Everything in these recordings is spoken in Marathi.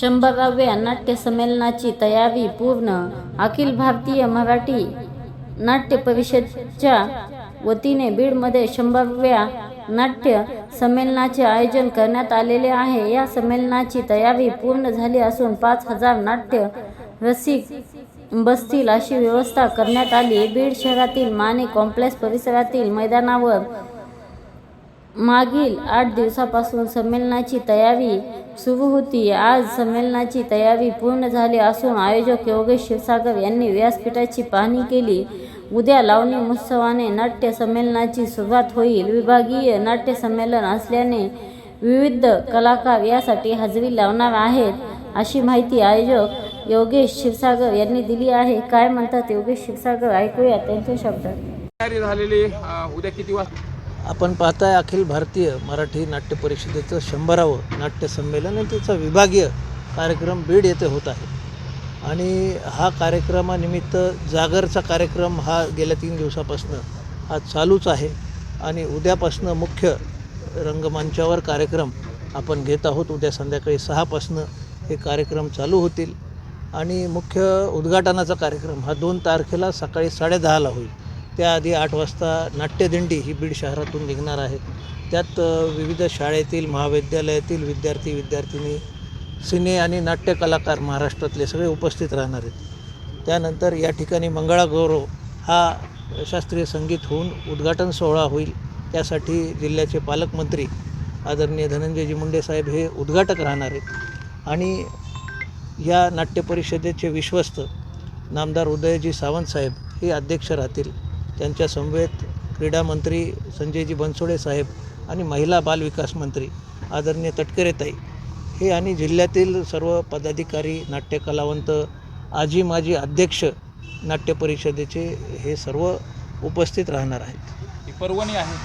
शंभराव्या नाट्य संमेलनाची तयारी पूर्ण. अखिल भारतीय मराठी नाट्य परिषदच्या वतीने बीडमध्ये शंभराव्या नाट्य संमेलनाचे आयोजन करण्यात आलेले आहे. या संमेलनाची तयारी पूर्ण झाली असून पाच हजार नाट्य रसिक बसतील अशी व्यवस्था करण्यात आली. बीड शहरातील माने कॉम्प्लेक्स परिसरातील मैदानावर मागील आठ दिवसापासून संमेलनाची तयारी सुरू होती. आज संमेलनाची तयारी पूर्ण झाली असून आयोजक योगेश क्षीरसागर यांनी व्यासपीठाची पाहणी केली. उद्या लावणी महोत्सवाने नाट्य संमेलनाची सुरुवात होईल. विभागीय नाट्य संमेलन असल्याने विविध कलाकार यासाठी हजेरी लावणार आहेत अशी माहिती आयोजक योगेश क्षीरसागर यांनी दिली आहे. काय म्हणतात योगेश क्षीरसागर? ऐकूया त्यांचे शब्द. तयारी झालेली उद्या किती वाजता? आपण पाहताय अखिल भारतीय मराठी नाट्य परिषदेचं शंभरावं नाट्य संमेलन आणि त्याचा विभागीय कार्यक्रम बीड येथे होत आहे. आणि हा कार्यक्रमानिमित्त जागरचा कार्यक्रम हा गेल्या तीन दिवसापासून हा चालूच आहे. आणि उद्यापासनं मुख्य रंगमंचावर कार्यक्रम आपण घेत आहोत. उद्या संध्याकाळी सहापासनं हे कार्यक्रम चालू होतील. आणि मुख्य उद्घाटनाचा कार्यक्रम हा दोन तारखेला सकाळी साडेदहाला होईल. त्याआधी आठ वाजता नाट्यदिंडी ही बीड शहरातून निघणार आहे. त्यात विविध शाळेतील महाविद्यालयातील विद्यार्थी विद्यार्थिनी सिने आणि नाट्य कलाकार महाराष्ट्रातले सगळे उपस्थित राहणार आहेत. त्यानंतर या ठिकाणी मंगळागौरव हा शास्त्रीय संगीत होऊन उद्घाटन सोहळा होईल. त्यासाठी जिल्ह्याचे पालकमंत्री आदरणीय धनंजयजी मुंडे साहेब हे उद्घाटक राहणार आहेत. आणि या नाट्य परिषदेचे विश्वस्त नामदार उदयजी सावंत साहेब हे अध्यक्ष राहतील. त्यांच्या समवेत क्रीडा मंत्री संजयजी बनसोडे साहेब आणि महिला बाल विकास मंत्री आदरणीय तटकरेताई हे आणि जिल्ह्यातील सर्व पदाधिकारी नाट्य कलावंत आजी माजी अध्यक्ष नाट्य परिषदेचे हे सर्व उपस्थित राहणार आहेत. पर्वणी आहे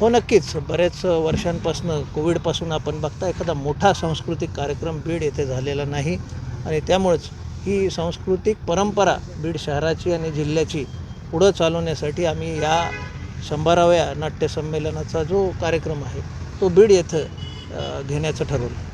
हो नक्कीच. बऱ्याच वर्षांपासून कोविडपासून आपण बघता एखादा मोठा सांस्कृतिक कार्यक्रम बीड येथे झालेला नाही आणि त्यामुळेच ही सांस्कृतिक परंपरा बीड शहराची आणि जिल्ह्याची पुढं चालवण्यासाठी आम्ही या शंभराव्या नाट्यसंमेलनाचा जो कार्यक्रम आहे तो बीड येथं घेण्याचं ठरवलं.